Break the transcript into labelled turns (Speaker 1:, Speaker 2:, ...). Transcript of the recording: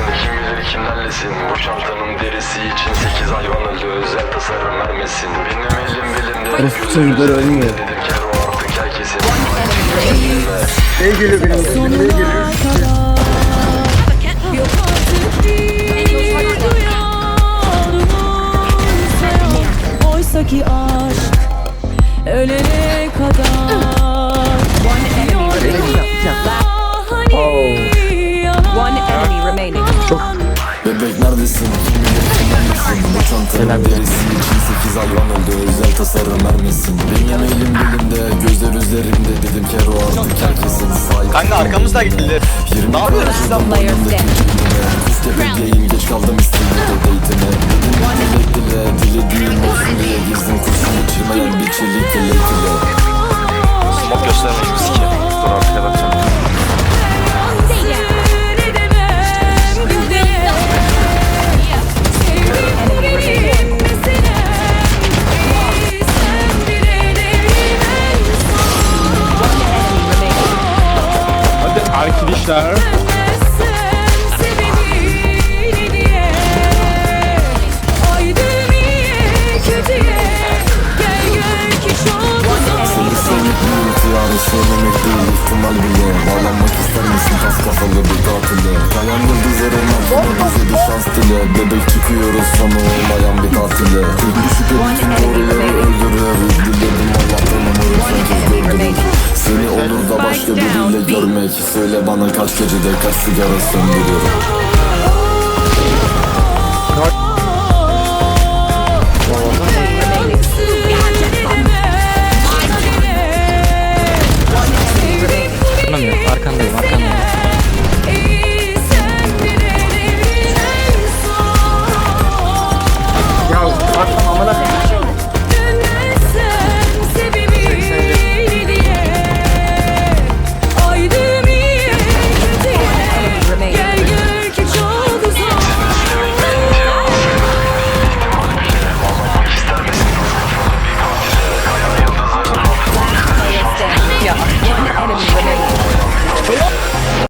Speaker 1: neredesin? Kim bilir kimlerlesin Bu çantanın derisi için sekiz hayvan öldü. Özel tasarım vermesin. Benim elim belimde
Speaker 2: Orospu çocukları ölmüyor.
Speaker 1: Dedim kero artık herkesin
Speaker 3: Ne geliyor benim gözüme ne geliyor?
Speaker 4: Oysa ki aşk ölene kadar
Speaker 5: One enemy
Speaker 6: Bebek neredesin? Kim bilir kimlerlesin? Bu çantanın derisi için sekiz hayvan öldü Özel tasarım vermesin Benim elim dilimde Gözler üzerimde Dedim kero artık herkesin sahip
Speaker 7: Kanka arkamızda geldi.
Speaker 6: Ne yapıyorsun
Speaker 5: Last player standing.
Speaker 6: Kuş tepedeyim geç kaldım İstanbul'da date'ine Dedim dilek dile Dilediğim olsun diye Gizlim kurşun geçirmeyen bir çelik dile dile
Speaker 7: Smoke göstermeyin
Speaker 6: ihtiyarı söylemek değil ihtimal bile Bağlanmak ister misin kas kafalı bir tatile yıldızların altına bize bir şans dile Bebek çıkıyoruz sonu olmayan bir tatile. Tek düşük etkin doğruları öldürür görmek Söyle bana kaç gecede kaç sigara söndürür